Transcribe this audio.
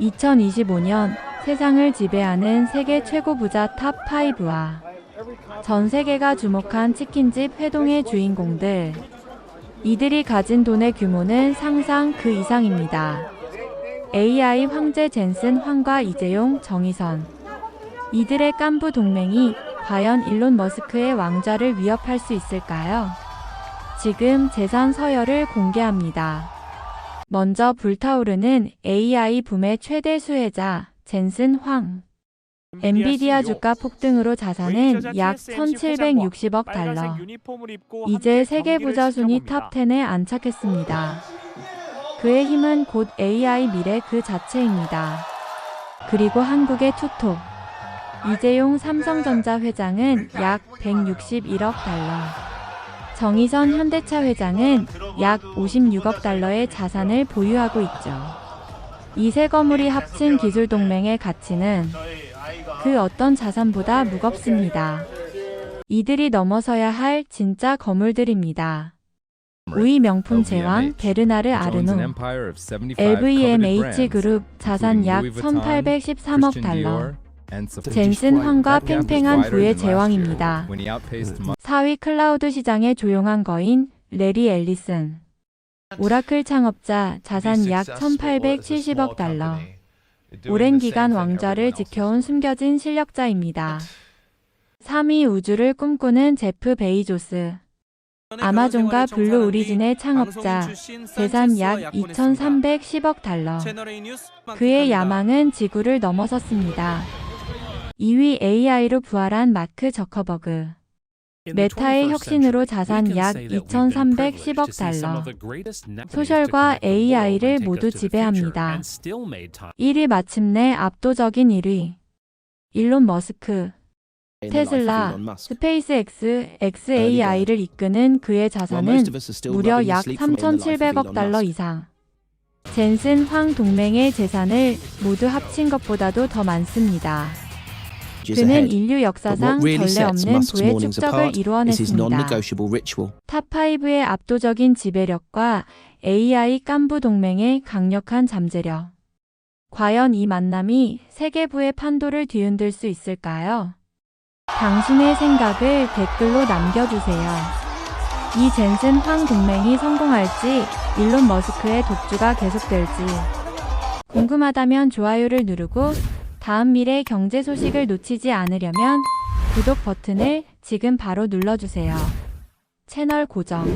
2025년 세상을 지배하는 세계 최고 부자 탑 5와 전 세계가 주목한 치킨집 회동의 주인공들. 이들이 가진 돈의 규모는 상상 그 이상입니다. AI 황제 젠슨 황과 이재용 정의선. 이들의 깐부 동맹이 과연 일론 머스크의 왕좌를 위협할 수 있을까요? 지금 재산 서열을 공개합니다. 먼저 불타오르는 AI 붐의 최대 수혜자 젠슨 황. 엔비디아 주가 폭등으로 자산은 약 1,760억 달러. 이제 세계 부자 순위 탑 10에 안착했습니다. 그의 힘은 곧 AI 미래 그 자체입니다. 그리고 한국의 투톱. 이재용 삼성전자 회장은 약 161억 달러. 정의선 현대차 회장은 약 56억 달러의 자산을 보유하고 있죠. 이세 거물이 합친 기술 동맹의 가치는 그 어떤 자산보다 무겁습니다. 이들이 넘어서야 할 진짜 거물들입니다. 우리 명품 제왕 베르나르 아르노 LVMH 그룹 자산 약 1813억 달러 젠슨 황과 팽팽한 부의 제왕입니다. 4위 클라우드 시장의 조용한 거인 레리 앨리슨. 오라클 창업자 자산 약 1870억 달러. 오랜 기간 왕좌를 지켜온 숨겨진 실력자입니다. 3위 우주를 꿈꾸는 제프 베이조스. 아마존과 블루 오리진의 창업자 재산 약 2310억 달러. 그의 야망은 지구를 넘어섰습니다. 2위 AI로 부활한 마크 저커버그. 메타의 혁신으로 자산 약 2310억 달러. 소셜과 AI를 모두 지배합니다. 1위 마침내 압도적인 1위. 일론 머스크. 테슬라, 스페이스X, XAI를 이끄는 그의 자산은 무려 약 3,700억 달러 이상. 젠슨 황 동맹의 재산을 모두 합친 것보다도 더 많습니다. 그는 인류 역사상 전례 없는 부의 축적을 이루어냈습니다. 탑5의 압도적인 지배력과 AI 깐부 동맹의 강력한 잠재력. 과연 이 만남이 세계부의 판도를 뒤흔들 수 있을까요? 당신의 생각을 댓글로 남겨주세요. 이 젠슨 황 동맹이 성공할지 일론 머스크의 독주가 계속될지 궁금하다면 좋아요를 누르고 다음 미래 경제 소식을 놓치지 않으려면 구독 버튼을 지금 바로 눌러주세요. 채널 고정